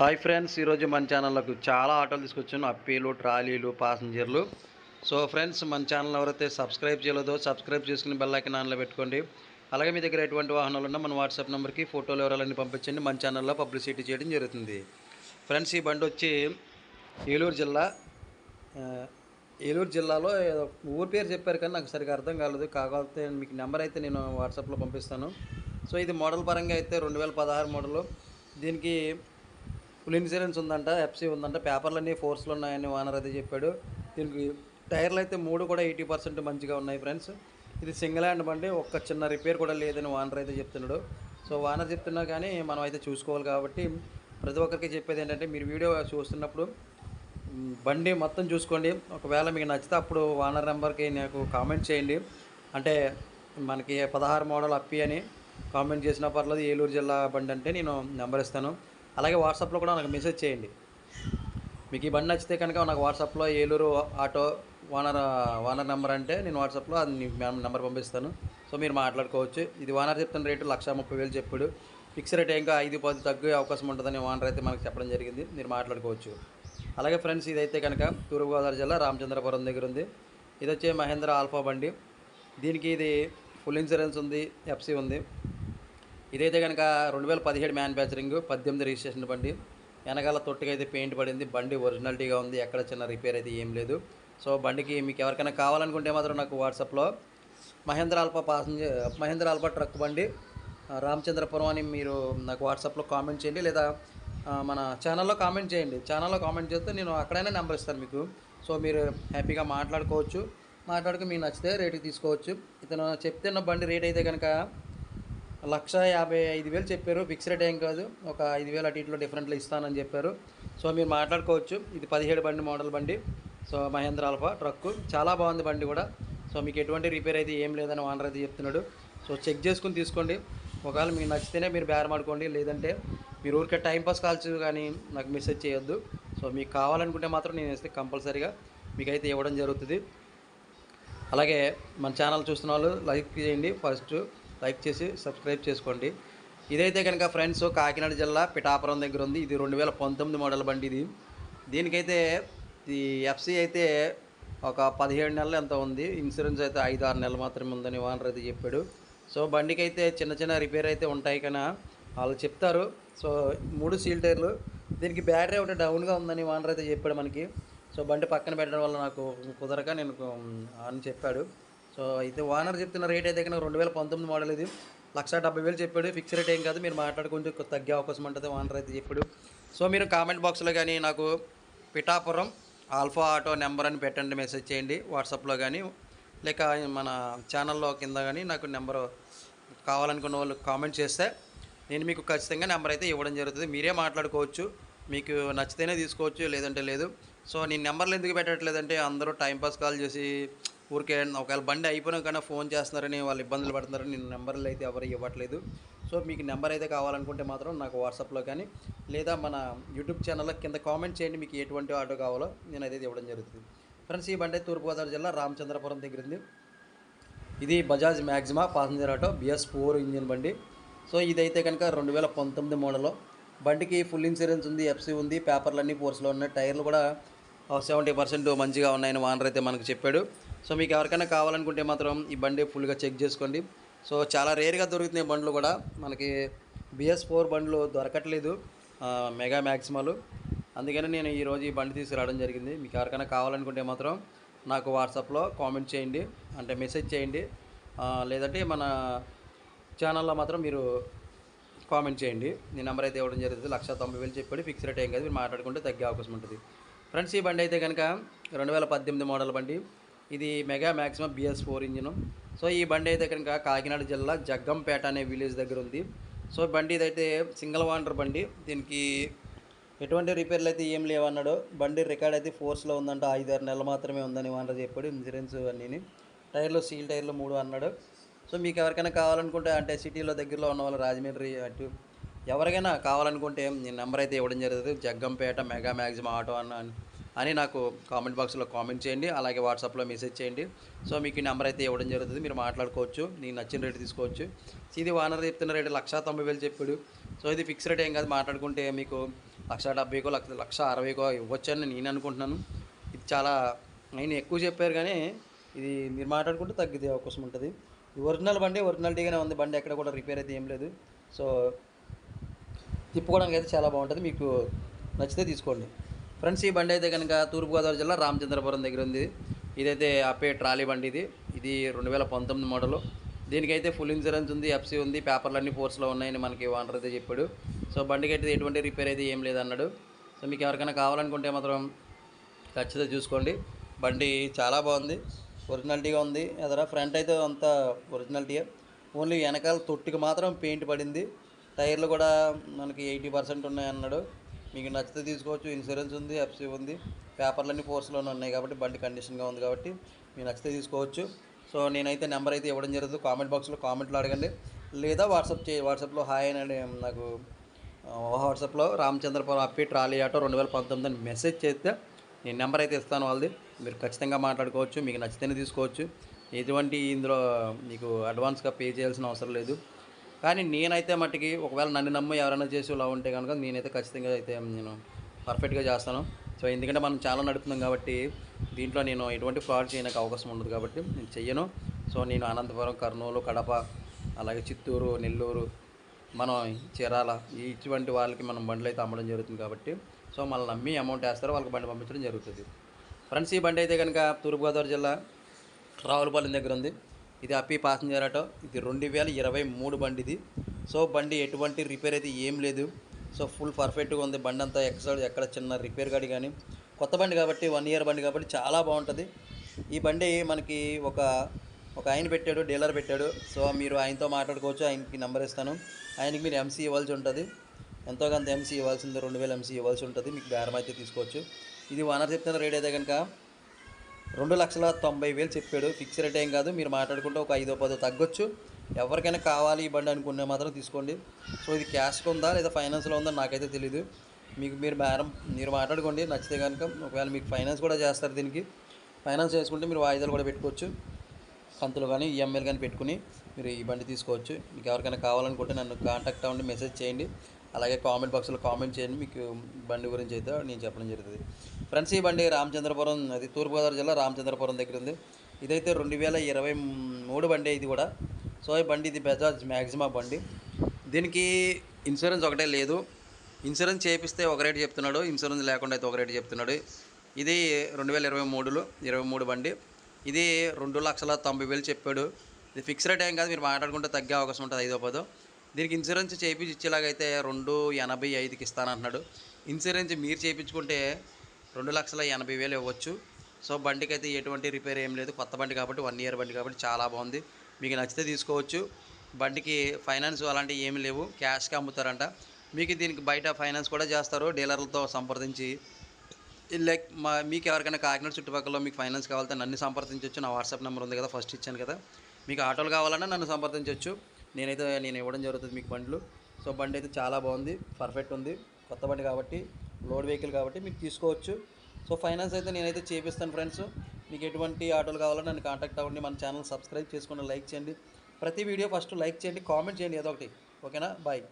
Hi friends ఈరోజు మన ఛానల్లోకి చాలా ఆటోలు తీసుకొచ్చాను. అప్పీలు ట్రాలీలు ప్యాసింజర్లు సో ఫ్రెండ్స్ మన ఛానల్ ఎవరైతే సబ్స్క్రైబ్ చేయలేదో సబ్స్క్రైబ్ చేసుకుని బెల్లైకి నాన్నలో పెట్టుకోండి. అలాగే మీ దగ్గర ఎటువంటి వాహనాలు ఉన్నా మన వాట్సాప్ నెంబర్కి ఫోటోలు వివరాలన్నీ పంపించండి. మన ఛానల్లో పబ్లిసిటీ చేయడం జరుగుతుంది. ఫ్రెండ్స్ ఈ బండి వచ్చి ఏలూరు జిల్లా ఏలూరు జిల్లాలో ఊరి పేరు చెప్పారు కానీ నాకు సరిగ్గా అర్థం కాలేదు. కాకపోతే మీకు నెంబర్ అయితే నేను వాట్సాప్లో పంపిస్తాను. సో ఇది మోడల్ పరంగా అయితే రెండు వేల పదహారు మోడలు. దీనికి ఫుల్ ఇన్సూరెన్స్ ఉందంట ఎఫ్సీ ఉందంట పేపర్లన్నీ ఫోర్స్లో ఉన్నాయని ఓనర్ అయితే చెప్పాడు. దీనికి టైర్లు అయితే మూడు కూడా ఎయిటీ పర్సెంట్ మంచిగా ఉన్నాయి ఫ్రెండ్స్. ఇది సింగిల్ హ్యాండ్ బండి ఒక్క చిన్న రిపేర్ కూడా లేదని ఓనర్ అయితే చెప్తున్నాడు. సో ఓనర్ చెప్తున్నా కానీ మనం అయితే చూసుకోవాలి కాబట్టి ప్రతి ఒక్కరికి చెప్పేది ఏంటంటే మీరు వీడియో చూస్తున్నప్పుడు బండి మొత్తం చూసుకోండి. ఒకవేళ మీకు నచ్చితే అప్పుడు ఓనర్ నెంబర్కి నాకు కామెంట్ చేయండి. అంటే మనకి పదహారు మోడల్ అప్పి అని కామెంట్ చేసినా పర్లేదు ఏలూరు జిల్లా బండి అంటే నేను నెంబర్ ఇస్తాను. అలాగే వాట్సాప్లో కూడా నాకు మెసేజ్ చేయండి. మీకు ఈ బండి నచ్చితే కనుక నాకు వాట్సాప్లో Eluru auto owner owner number అంటే నేను వాట్సాప్లో అది నెంబర్ పంపిస్తాను. సో మీరు మాట్లాడుకోవచ్చు. ఇది వానర్ చెప్తున్న రేటు లక్ష ముప్పై వేలు చెప్పుడు. ఫిక్స్ రేట్ ఇంకా ఐదు పది తగ్గే అవకాశం ఉంటుందని వానర్ అయితే మనకు చెప్పడం జరిగింది. మీరు మాట్లాడుకోవచ్చు. అలాగే ఫ్రెండ్స్ ఇదైతే కనుక తూర్పుగోదావరి జిల్లా రామచంద్రపురం దగ్గర ఉంది. ఇది వచ్చే మహేంద్ర ఆల్ఫా బండి. దీనికి ఇది ఫుల్ ఇన్సూరెన్స్ ఉంది ఎఫ్సీ ఉంది. ఇదైతే కనుక రెండు వేల పదిహేడు మ్యానుఫ్యాక్చరింగ్ పద్దెనిమిది రిజిస్ట్రేషన్ బండి. వెనకాల తొట్టుగా అయితే పెయింట్ పడింది. బండి ఒరిజినాలిటీగా ఉంది. ఎక్కడ చిన్న రిపేర్ అయితే ఏం లేదు. సో బండికి మీకు ఎవరికైనా కావాలనుకుంటే మాత్రం నాకు వాట్సాప్లో Mahindra Alfa passenger Mahindra Alfa truck బండి రామచంద్రపురం అని మీరు నాకు వాట్సాప్లో కామెంట్ చేయండి. లేదా మన ఛానల్లో కామెంట్ చేయండి. ఛానల్లో కామెంట్ చేస్తే నేను అక్కడైనా నెంబర్ ఇస్తాను మీకు. సో మీరు హ్యాపీగా మాట్లాడుకోవచ్చు. మాట్లాడుకుని మీకు నచ్చితే రేటుకి తీసుకోవచ్చు. ఇతను చెప్తున్న బండి రేట్ అయితే కనుక లక్ష యాభై ఐదు వేలు చెప్పారు. ఫిక్స్ రేట్ ఏం కాదు. ఒక ఐదు వేలు అటు ఇట్లో డిఫరెంట్లో ఇస్తానని చెప్పారు. సో మీరు మాట్లాడుకోవచ్చు. ఇది పదిహేడు బండి మోడల్ బండి. సో మహేంద్ర ఆల్ఫా ట్రక్కు చాలా బాగుంది బండి కూడా. సో మీకు ఎటువంటి రిపేర్ అయితే ఏం లేదని ఓనర్ అయితే చెప్తున్నాడు. సో చెక్ చేసుకుని తీసుకోండి. ఒకవేళ మీకు నచ్చితేనే మీరు బేరం ఆడుకోండి. లేదంటే మీరు ఊరికే టైంపాస్ కాల్స్ కానీ నాకు మెసేజ్ చేయొద్దు. సో మీకు కావాలనుకుంటే మాత్రం నేను వేస్తే కంపల్సరీగా మీకైతే ఇవ్వడం జరుగుతుంది. అలాగే మన ఛానల్ చూస్తున్న వాళ్ళు లైక్ చేయండి. ఫస్ట్ లైక్ చేసి సబ్స్క్రైబ్ చేసుకోండి. ఇదైతే కనుక ఫ్రెండ్స్ కాకినాడ జిల్లా పిఠాపురం దగ్గర ఉంది. ఇది రెండు వేల పంతొమ్మిది మోడల్ బండి ఇది. దీనికైతే ఈ ఎఫ్సి అయితే ఒక పదిహేడు నెలలు ఎంత ఉంది. ఇన్సూరెన్స్ అయితే ఐదు ఆరు నెలలు మాత్రమే ఉందని ఓనర్ అయితే చెప్పాడు. సో బండికి అయితే చిన్న చిన్న రిపేర్ అయితే ఉంటాయి కానీ వాళ్ళు చెప్తారు. సో మూడు సీల్ టైర్లు. దీనికి బ్యాటరీ ఒకటి డౌన్గా ఉందని ఓనర్ అయితే చెప్పాడు మనకి. సో బండి పక్కన పెట్టడం వల్ల నాకు కుదరక నేను అని చెప్పాడు. సో అయితే ఓనర్ చెప్తున్న రేట్ అయితే కనుక రెండు వేల పంతొమ్మిది మోడల్ ఇది. లక్ష డెబ్బై వేలు చెప్పాడు. ఫిక్స్ రేట్ ఏం కాదు. మీరు మాట్లాడుకుంటే తగ్గే అవకాశం ఉంటుంది ఓనర్ అయితే చెప్పాడు. సో మీరు కామెంట్ బాక్స్లో కానీ నాకు పిఠాపురం ఆల్ఫా ఆటో నెంబర్ అని పెట్టండి మెసేజ్ చేయండి. వాట్సాప్లో కానీ లేక మన ఛానల్లో కింద కానీ నాకు నెంబర్ కావాలనుకున్న వాళ్ళు కామెంట్ చేస్తే నేను మీకు ఖచ్చితంగా నెంబర్ అయితే ఇవ్వడం జరుగుతుంది. మీరే మాట్లాడుకోవచ్చు. మీకు నచ్చితేనే తీసుకోవచ్చు లేదంటే లేదు. సో నేను నెంబర్లు ఎందుకు పెట్టట్లేదంటే అందరూ టైంపాస్ కాల్ చేసి ఊరికే ఒకవేళ బండి అయిపోయినా కానీ ఫోన్ చేస్తున్నారని వాళ్ళు ఇబ్బందులు పడుతున్నారని నేను నెంబర్లు అయితే ఎవరు ఇవ్వట్లేదు. సో మీకు నెంబర్ అయితే కావాలనుకుంటే మాత్రం నాకు వాట్సాప్లో కానీ లేదా మన యూట్యూబ్ ఛానల్లో కింద కామెంట్ చేయండి మీకు ఎటువంటి ఆటో కావాలో నేను అయితే ఇవ్వడం జరుగుతుంది. ఫ్రెండ్స్ ఈ బండి తూర్పుగోదావరి జిల్లా రామచంద్రపురం దగ్గర ఉంది. ఇది Bajaj Maxima passenger auto BS four engine బండి. సో ఇదైతే కనుక రెండు వేల పంతొమ్మిది మోడల్లో బండికి ఫుల్ ఇన్సూరెన్స్ ఉంది ఎఫ్సీ ఉంది పేపర్లు అన్నీ ఫోర్స్లో ఉన్నాయి టైర్లు కూడా సెవెంటీ పర్సెంట్ మంచిగా ఉన్నాయని వానర్ అయితే మనకు చెప్పాడు. సో మీకు ఎవరికైనా కావాలనుకుంటే మాత్రం ఈ బండి ఫుల్గా చెక్ చేసుకోండి. సో చాలా రేర్గా దొరుకుతున్నాయి బండ్లు కూడా. మనకి బిఎస్ ఫోర్ బండ్లు దొరకట్లేదు. మెగా మ్యాక్సిమాలు అందుకని నేను ఈరోజు ఈ బండి తీసుకురావడం జరిగింది. మీకు ఎవరికైనా కావాలనుకుంటే మాత్రం నాకు వాట్సాప్లో కామెంట్ చేయండి. అంటే మెసేజ్ చేయండి. లేదంటే మన ఛానల్లో మాత్రం మీరు కామెంట్ చేయండి. నీ నెంబర్ అయితే ఇవ్వడం జరుగుతుంది. లక్ష తొంభై వేలు చెప్పాడు. ఫిక్స్ రేట్ ఏం కాదు. మీరు మాట్లాడుకుంటే తగ్గే అవకాశం ఉంటుంది. ఫ్రెండ్స్ ఈ బండి అయితే కనుక రెండు వేల పద్దెనిమిది మోడల్ బండి. ఇది mega maximum BS four engine. So ఈ బండి అయితే కనుక కాకినాడ జిల్లా జగ్గంపేట అనే విలేజ్ దగ్గర ఉంది. సో బండి ఇదైతే సింగిల్ వాండర్ బండి. దీనికి ఎటువంటి రిపేర్లు అయితే ఏం లేవన్నాడు బండి రికార్డ్ అయితే ఫోర్స్లో ఉందంట. ఐదు ఆరు నెలలు మాత్రమే ఉందని వాండర్ చెప్పాడు. ఇన్సూరెన్స్ అన్నీ టైర్లు సీల్ టైర్లు మూడు అన్నాడు. సో మీకు ఎవరికైనా కావాలనుకుంటే అంటే సిటీలో దగ్గరలో ఉన్న వాళ్ళు రాజమండ్రి అటు ఎవరికైనా కావాలనుకుంటే నేను నెంబర్ అయితే ఇవ్వడం జరుగుతుంది. జగ్గంపేట మెగా మ్యాక్సిమం ఆటో అన్న అని నాకు కామెంట్ బాక్స్లో కామెంట్ చేయండి. అలాగే వాట్సాప్లో మెసేజ్ చేయండి. సో మీకు ఈ నెంబర్ అయితే ఇవ్వడం జరుగుతుంది. మీరు మాట్లాడుకోవచ్చు. నీకు నచ్చిన రేటు తీసుకోవచ్చు. సో ఇది వానర్ చెప్తున్న రేటు లక్ష తొంభై వేలు చెప్పాడు. సో ఇది ఫిక్స్ రేట్ ఏం కాదు. మాట్లాడుకుంటే మీకు లక్ష డెబ్బైకో లక్ష లక్ష అరవైకో ఇవ్వచ్చని నేను అనుకుంటున్నాను. ఇది చాలా ఆయన ఎక్కువ చెప్పారు కానీ ఇది మీరు మాట్లాడుకుంటే తగ్గితే అవకాశం ఉంటుంది. ఒరిజినల్ బండి ఒరిజినాలిటీగానే ఉంది. బండి ఎక్కడ కూడా రిపేర్ అయితే ఏం లేదు. సో తిప్పుకోవడానికి అయితే చాలా బాగుంటుంది. మీకు నచ్చితే తీసుకోండి. ఫ్రెండ్స్ ఈ బండి అయితే కనుక తూర్పుగోదావరి జిల్లా రామచంద్రపురం దగ్గర ఉంది. ఇదైతే అప్పే ట్రాలీ బండి ఇది. ఇది రెండు వేల పంతొమ్మిది మోడలు. దీనికైతే ఫుల్ ఇన్సూరెన్స్ ఉంది ఎఫ్సీ ఉంది పేపర్లు అన్ని ఫోర్స్లో ఉన్నాయని మనకి ఓనర్ అయితే చెప్పాడు. సో బండికి అయితే ఎటువంటి రిపేర్ అయితే ఏం లేదన్నాడు. సో మీకు ఎవరికైనా కావాలనుకుంటే మాత్రం ఖచ్చితంగా చూసుకోండి. బండి చాలా బాగుంది. ఒరిజినాలిటీగా ఉంది. ఎదరా ఫ్రంట్ అయితే అంత ఒరిజినాలిటీయే. ఓన్లీ వెనకాల తొట్టికి మాత్రం పెయింట్ పడింది. టైర్లు కూడా మనకి ఎయిటీ పర్సెంట్ ఉన్నాయి అన్నాడు. మీకు నచ్చితే తీసుకోవచ్చు. ఇన్సూరెన్స్ ఉంది ఎఫ్సీ ఉంది. పేపర్లన్నీ ఫోర్స్లోనే ఉన్నాయి కాబట్టి బండి కండిషన్గా ఉంది కాబట్టి మీకు నచ్చితే తీసుకోవచ్చు. సో నేనైతే నెంబర్ అయితే ఇవ్వడం జరుగుతుంది. కామెంట్ బాక్స్లో కామెంట్లో అడగండి. లేదా వాట్సాప్ చే వాట్సాప్లో హాయ్ అని నాకు వాట్సాప్లో రామచంద్రపురం అప్పి ట్రాలీ ఆటో రెండు వేల పంతొమ్మిది అని మెసేజ్ చేస్తే నేను నెంబర్ అయితే ఇస్తాను వాళ్ళది. మీరు ఖచ్చితంగా మాట్లాడుకోవచ్చు. మీకు నచ్చితేనే తీసుకోవచ్చు. ఎటువంటి ఇందులో మీకు అడ్వాన్స్గా పే చేయాల్సిన అవసరం లేదు. కానీ నేనైతే మట్టుకి ఒకవేళ నన్ను నమ్మి ఎవరైనా చేసి ఇలా ఉంటే కనుక నేనైతే ఖచ్చితంగా అయితే నేను పర్ఫెక్ట్గా చేస్తాను. సో ఎందుకంటే మనం చాలా నడుపుతున్నాం కాబట్టి దీంట్లో నేను ఎటువంటి ఫ్రాడ్ చేయడానికి అవకాశం ఉండదు కాబట్టి నేను చెయ్యను. సో నేను అనంతపురం కర్నూలు కడప అలాగే చిత్తూరు నెల్లూరు మనం చీరాల ఇటువంటి వాళ్ళకి మనం బండ్లు అయితే అమ్మడం జరుగుతుంది కాబట్టి సో మనం నమ్మి అమౌంట్ వేస్తారు వాళ్ళకి బండి పంపించడం జరుగుతుంది. ఫ్రెండ్స్ ఈ బండి అయితే కనుక తూర్పుగోదావరి జిల్లా రావులపాలెం దగ్గర ఉంది. ఇది అప్పి ప్యాసింజర్ ఆటో ఇది రెండు వేల ఇరవై మూడు బండి ఇది సో బండి ఎటువంటి రిపేర్ అయితే ఏం లేదు. సో ఫుల్ పర్ఫెక్ట్గా ఉంది. బండి అంతా ఎక్కడ ఎక్కడ చిన్న రిపేర్ గాడి కానీ కొత్త బండి కాబట్టి వన్ ఇయర్ బండి కాబట్టి చాలా బాగుంటుంది. ఈ బండి మనకి ఒక ఒక ఆయన పెట్టాడు డీలర్ పెట్టాడు. సో మీరు ఆయనతో మాట్లాడుకోవచ్చు. ఆయనకి నెంబర్ ఇస్తాను. ఆయనకి మీరు ఎంసీ ఇవ్వాల్సి ఉంటుంది. ఎంతో కొంత ఎంసీ ఇవ్వాల్సింది. రెండు వేల ఎంసీ ఇవ్వాల్సి ఉంటుంది. మీకు బేరం అయితే తీసుకోవచ్చు. ఇది ఓనర్ చెప్తున్న రేట్ అయితే కనుక రెండు లక్షల తొంభై వేలు చెప్పాడు. ఫిక్స్ రేట్ ఏం కాదు. మీరు మాట్లాడుకుంటే ఒక ఐదో పదో తగ్గొచ్చు. ఎవరికైనా కావాలి ఈ బండి అనుకునే మాత్రం తీసుకోండి. సో ఇది క్యాష్గా ఉందా లేదా ఫైనాన్స్లో ఉందా నాకైతే తెలియదు మీకు మీరు బేరం మీరు మాట్లాడుకోండి. నచ్చితే కనుక ఒకవేళ మీకు ఫైనాన్స్ కూడా చేస్తారు దీనికి. ఫైనాన్స్ చేసుకుంటే మీరు వాయిదాలు కూడా పెట్టుకోవచ్చు. కంతులు కానీ ఈఎంఐలు కానీ పెట్టుకుని మీరు ఈ బండి తీసుకోవచ్చు. మీకు ఎవరికైనా కావాలనుకుంటే నన్ను కాంటాక్ట్ అవ్వండి మెసేజ్ చేయండి. అలాగే కామెంట్ బాక్స్లో కామెంట్ చేయండి. మీకు బండి గురించి అయితే నేను చెప్పడం జరుగుతుంది. ఫ్రెండ్స్ ఈ బండి రామచంద్రపురం అది తూర్పుగోదావరి జిల్లా రామచంద్రపురం దగ్గర ఉంది ఇదైతే రెండు వేల ఇరవై మూడు బండి ఇది కూడా. సో ఈ బండి ఇది బజాజ్ మ్యాక్సిమా బండి. దీనికి ఇన్సూరెన్స్ ఒకటే లేదు. ఇన్సూరెన్స్ చేపిస్తే ఒక రేటు చెప్తున్నాడు ఇన్సూరెన్స్ లేకుండా అయితే ఒక రేటు చెప్తున్నాడు. ఇది రెండు వేల ఇరవై మూడులో ఇరవై మూడు బండి. ఇది రెండు లక్షల తొంభై వేలు చెప్పాడు. ఇది ఫిక్స్ రేట్ ఏం కాదు మీరు మాట్లాడుకుంటే తగ్గే అవకాశం ఉంటుంది ఐదో పదో. దీనికి ఇన్సూరెన్స్ చేయించి ఇచ్చేలాగైతే రెండు ఎనభై ఐదుకి ఇస్తానంటున్నాడు. ఇన్సూరెన్స్ మీరు చేయించుకుంటే రెండు లక్షల ఎనభై వేలు ఇవ్వచ్చు. సో బండికి అయితే ఎటువంటి రిపేర్ ఏం లేదు. కొత్త బండి కాబట్టి వన్ ఇయర్ బండి కాబట్టి చాలా బాగుంది. మీకు నచ్చితే తీసుకోవచ్చు. బండికి ఫైనాన్స్ అలాంటివి ఏమీ లేవు. క్యాష్కి అమ్ముతారంట. మీకు దీనికి బయట ఫైనాన్స్ కూడా చేస్తారు. డీలర్లతో సంప్రదించి లైక్ మా మీకు ఎవరికైనా కాకినాడ చుట్టుపక్కల మీకు ఫైనాన్స్ కావాలంటే నన్ను సంప్రదించవచ్చు నా వాట్సాప్ నెంబర్ ఉంది కదా ఫస్ట్ ఇచ్చాను కదా. మీకు ఆటోలు కావాలన్నా నన్ను సంప్రదించవచ్చు నేనైతే నేను ఇవ్వడం జరుగుతుంది మీకు బండ్లు. సో బండి అయితే చాలా బాగుంది. పర్ఫెక్ట్ ఉంది. కొత్త బండి కాబట్టి లోడ్ వెహికల్ కాబట్టి మీకు తీసుకోవచ్చు. సో ఫైనాన్స్ అయితే నేనైతే చేపిస్తాను ఫ్రెండ్స్. మీకు ఎటువంటి ఆటోలు కావాలో నన్ను కాంటాక్ట్ అవ్వండి. మన ఛానల్ సబ్స్క్రైబ్ చేసుకుని లైక్ చేయండి. ప్రతి వీడియో ఫస్ట్ లైక్ చేయండి కామెంట్ చేయండి ఏదో ఒకటి. ఓకేనా? బాయ్.